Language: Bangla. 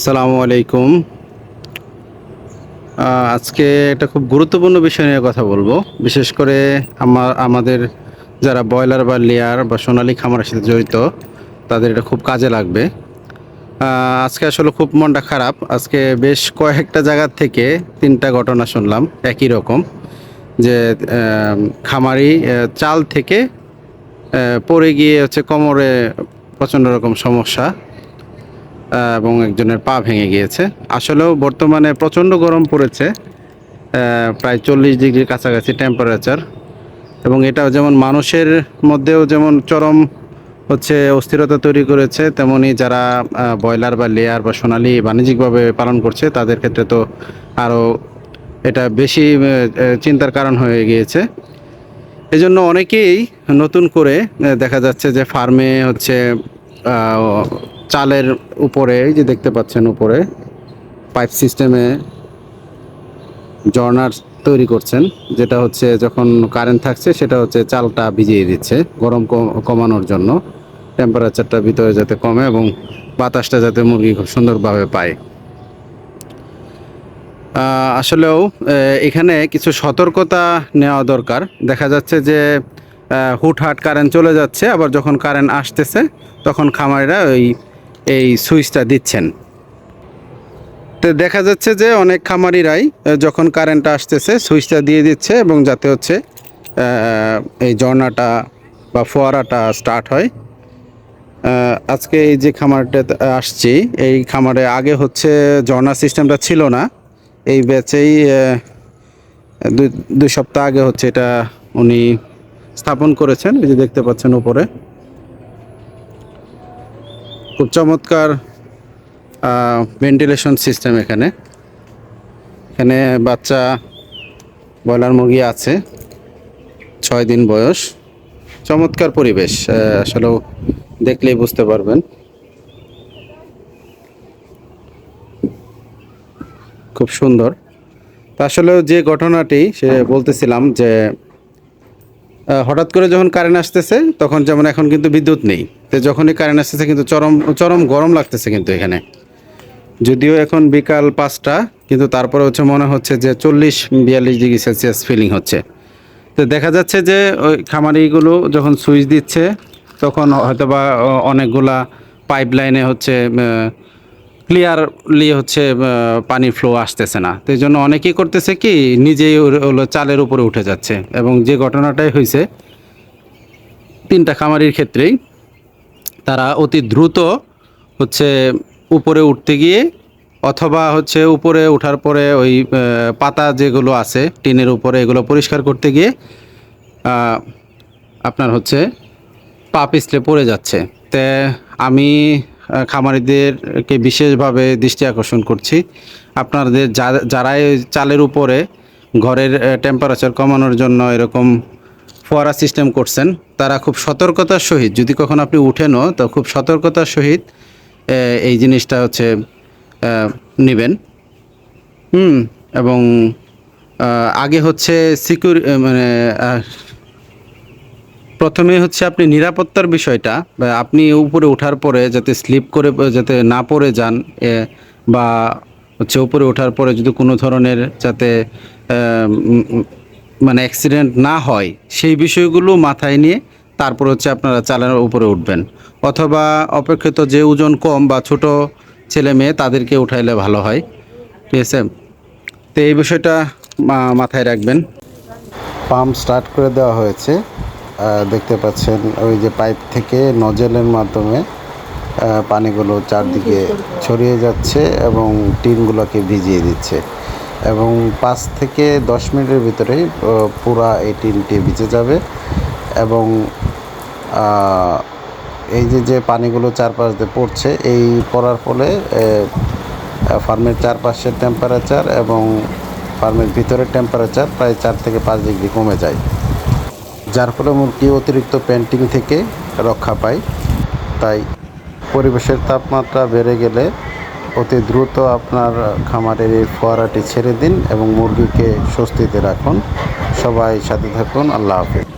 আসসালামু আলাইকুম। আজকে একটা খুব গুরুত্বপূর্ণ বিষয় নিয়ে কথা বলব। বিশেষ করে আমার, আমাদের যারা ব্রয়লার বা লেয়ার বা সোনালী খামারের সাথে জড়িত, তাদের এটা খুব কাজে লাগবে। আজকে আসলে খুব মনটা খারাপ। আজকে বেশ কয়েকটা জায়গার থেকে তিনটা ঘটনা শুনলাম, একই রকম। যে খামারি চাল থেকে পড়ে গিয়ে হচ্ছে কোমরে প্রচণ্ড রকম সমস্যা। এবং একজনের পা ভেঙে গিয়েছে। আসলেও বর্তমানে প্রচণ্ড গরম পড়েছে প্রায় চল্লিশ ডিগ্রির কাছাকাছি টেম্পারেচার এবং এটা যেমন মানুষের মধ্যেও যেমন চরম হচ্ছে অস্থিরতা তৈরি করেছে, তেমনি যারা ব্রয়লার বা লেয়ার বা সোনালি বাণিজ্যিকভাবে পালন করছে, তাদের ক্ষেত্রে তো আরও এটা বেশি চিন্তার কারণ হয়ে গিয়েছে। এই জন্য অনেকেই নতুন করে দেখা যাচ্ছে যে ফার্মে হচ্ছে চালের উপরে, এই যে দেখতে পাচ্ছেন উপরে, পাইপ সিস্টেমে জর্নার তৈরি করছেন, যেটা হচ্ছে যখন কারেন্ট থাকছে, সেটা হচ্ছে চালটা ভিজিয়ে দিচ্ছে গরম কমানোর জন্য। টেম্পারেচারটা ভিতরে যাতে কমে এবং বাতাসটা যাতে মুরগি খুব সুন্দরভাবে পায়। আসলেও এখানে কিছু সতর্কতা নেওয়া দরকার। দেখা যাচ্ছে যে হুটহাট কারেন্ট চলে যাচ্ছে, আবার যখন কারেন্ট আসতেছে, তখন খামারিরা ওই এই সুইচটা দিচ্ছেন। তো দেখা যাচ্ছে যে অনেক খামারিরাই যখন কারেন্টটা আসতেছে, সুইচটা দিয়ে দিচ্ছে এবং যাতে হচ্ছে এই ঝর্ণাটা বা ফোয়ারাটা স্টার্ট হয়। আজকে এই যে খামারটাতে আসছি, এই খামারে আগে হচ্ছে ঝর্ণা সিস্টেমটা ছিল না। এই ব্যাচেই দুই সপ্তাহ আগে হচ্ছে এটা উনি স্থাপন করেছেন, এই যে দেখতে পাচ্ছেন উপরে। খুব চমৎকার ভেন্টিলেশন সিস্টেম এখানে। এখানে বাচ্চা, ব্রয়লার মুরগি আছে, ছয় দিন বয়স। চমৎকার পরিবেশ আসলেও দেখলেই বুঝতে পারবেন। খুব সুন্দর। তা আসলেও যে ঘটনাটি সে বলতেছিলাম যে হঠাৎ করে যখন কারেন্ট আসতেছে, তখন যেমন এখন কিন্তু বিদ্যুৎ নেই। তো যখনই কারেন্ট আসতেছে, কিন্তু চরম চরম গরম লাগতেছে কিন্তু এখানে। যদিও এখন বিকাল পাঁচটা, কিন্তু তারপরে হচ্ছে মনে হচ্ছে যে চল্লিশ, বিয়াল্লিশ ডিগ্রি সেলসিয়াস ফিলিং হচ্ছে। তো দেখা যাচ্ছে যে ওই খামারিগুলো যখন সুইচ দিচ্ছে, তখন হয়তোবা অনেকগুলা পাইপ লাইনে হচ্ছে ক্লিয়ারলি হচ্ছে পানি ফ্লো আসতেছে না। তো এই জন্য অনেকেই করতেছে কি, নিজেই হলো চালের উপরে উঠে যাচ্ছে। এবং যে ঘটনাটাই হয়েছে, তিনটা খামারির ক্ষেত্রেই, তারা অতি দ্রুত হচ্ছে উপরে উঠতে গিয়ে, অথবা হচ্ছে উপরে ওঠার পরে ওই পাতা যেগুলো আছে, টিনের উপরে এগুলো পরিষ্কার করতে গিয়ে আপনার হচ্ছে পা পিছলে পড়ে যাচ্ছে। তে আমি খামারিদেরকে বিশেষভাবে দৃষ্টি আকর্ষণ করছি। আপনাদের যা- যারা এই চালের উপরে ঘরের টেম্পারেচার কমানোর জন্য এরকম ফোয়ারা সিস্টেম করছেন, তারা খুব সতর্কতার সহিত, যদি কখনো আপনি উঠেনও, তো খুব সতর্কতার সহিত এই জিনিসটা হচ্ছে নেবেন। হুম, এবং আগে হচ্ছে সিকিউর মানে প্রথমে হচ্ছে আপনি নিরাপত্তার বিষয়টা আপনি উপরে ওঠার পরে যাতে স্লিপ করে, যাতে না পড়ে যান বা হচ্ছে উপরে ওঠার পরে যদি কোনো ধরনের যাতে মানে অ্যাক্সিডেন্ট না হয়, সেই বিষয়গুলো মাথায় নিয়ে তারপর হচ্ছে আপনারা চালানোর উপরে উঠবেন। অথবা অপেক্ষিত যে ওজন কম বা ছোট ছেলে মেয়ে তাদেরকে উঠাইলে ভালো হয়। ঠিক আছে? তো এই বিষয়টা মাথায় রাখবেন। পাম্প স্টার্ট করে দেওয়া হয়েছে। দেখতে পাচ্ছেন ওই যে পাইপ থেকে নজেলের মাধ্যমে পানিগুলো চারদিকে ছড়িয়ে যাচ্ছে এবং টিনগুলোকে ভিজিয়ে দিচ্ছে। এবং পাঁচ থেকে দশ মিনিটের ভিতরেই পুরা এই টিনটি ভিজে যাবে এবং এই যে যে পানিগুলো চারপাশ দিয়ে পড়ছে এই পড়ার ফলে ফার্মের চারপাশের টেম্পারেচার এবং ফার্মের ভিতরের টেম্পারেচার প্রায় চার থেকে পাঁচ ডিগ্রি কমে যায়। যার ফলে মুরগি অতিরিক্ত পেন্টিং থেকে রক্ষা পায়। তাই পরিবেশের তাপমাত্রা বেড়ে গেলে অতি দ্রুত আপনার খামারের এই ফোয়ারাটি ছেড়ে দিন এবং মুরগিকে স্বস্তিতে রাখুন। সবাই সাথে থাকুন। আল্লাহ হাফেজ।